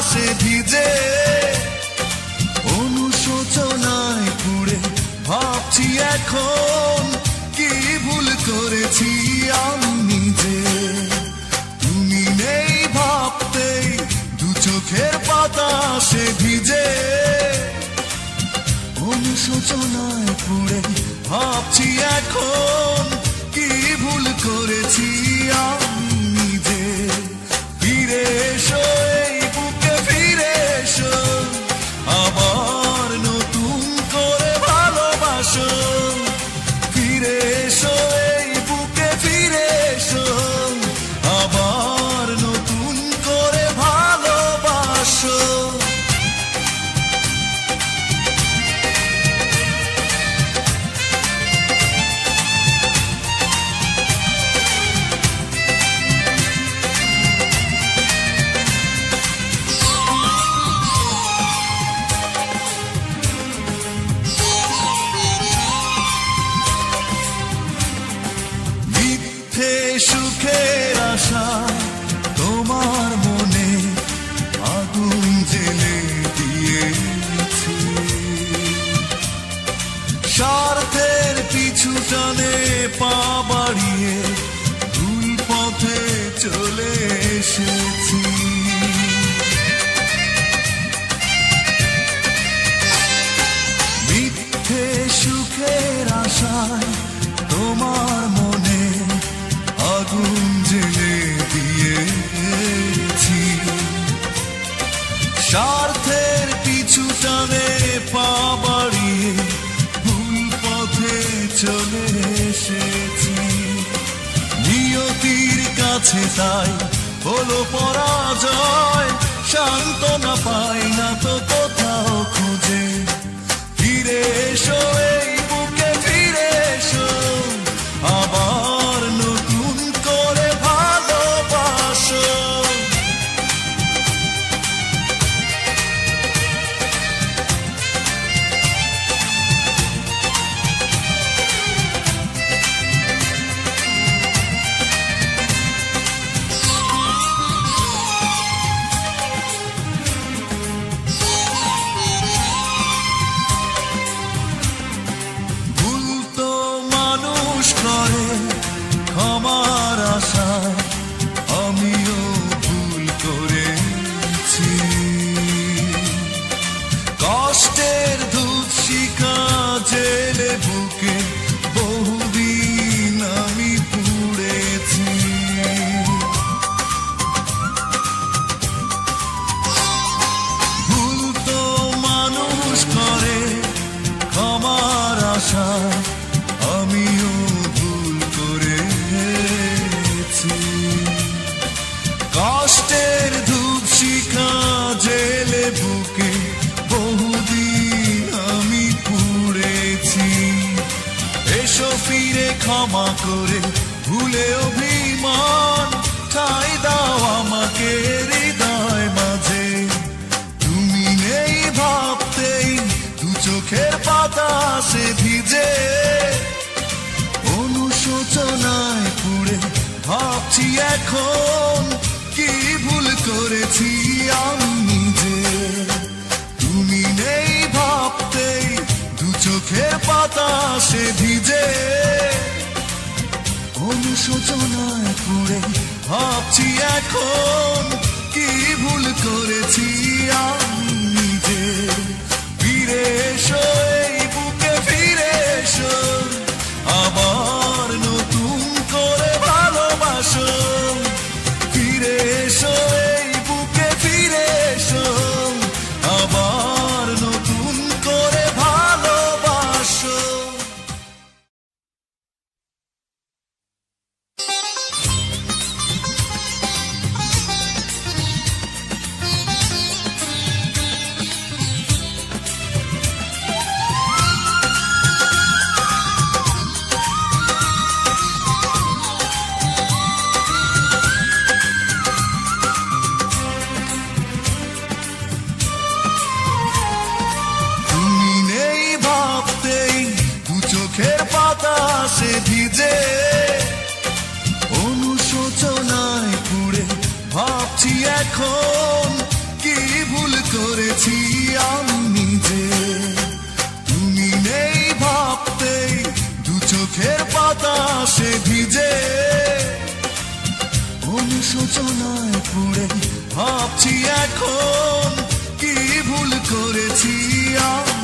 বাতাসে ভিজে অনুশোচনায় পুড়ে। ভাবছি এখন কি ভুল করেছি আমি নিজে। তুমি নেই ভাবতেই দু চোখের বাতাসে ভিজে। অনুশোচনায় পুড়ে। ভাবছি এখন কি ভুল করেছি আমি নিজে। ফিরে এসো। সুখের আশা তোমার মনে আগুন জেলে দিয়েছি। স্বার্থের পিছু টানে পা কাছে তাই। হলো পরাজয় শান্ত না পাই না তো কোথাও খুঁজে। ফিরে এসো জেলে ক্ষমা করে ভুলে অভিমান ঠাই দাও আমাকে হৃদয় মাঝে। তুমি নেই ভাবতেই দু চোখের বাতাসে ভিজে। অনুশোচনায় পুড়ে ভাবছি এখন কি ভুল করেছি আমি নিজে। তুমি নেই ভাবতেই দু চোখের বাতাসে ভিজে। অনুশোচনায় পুড়ে। ভাবছি এখন কি ভুল করেছি আমি নিজে। ফিরে এসো সুখের বাতাসে ভিজে। অনুশোচনায় পুড়ে। ভাবছি এখন কি ভুল করেছি আমি?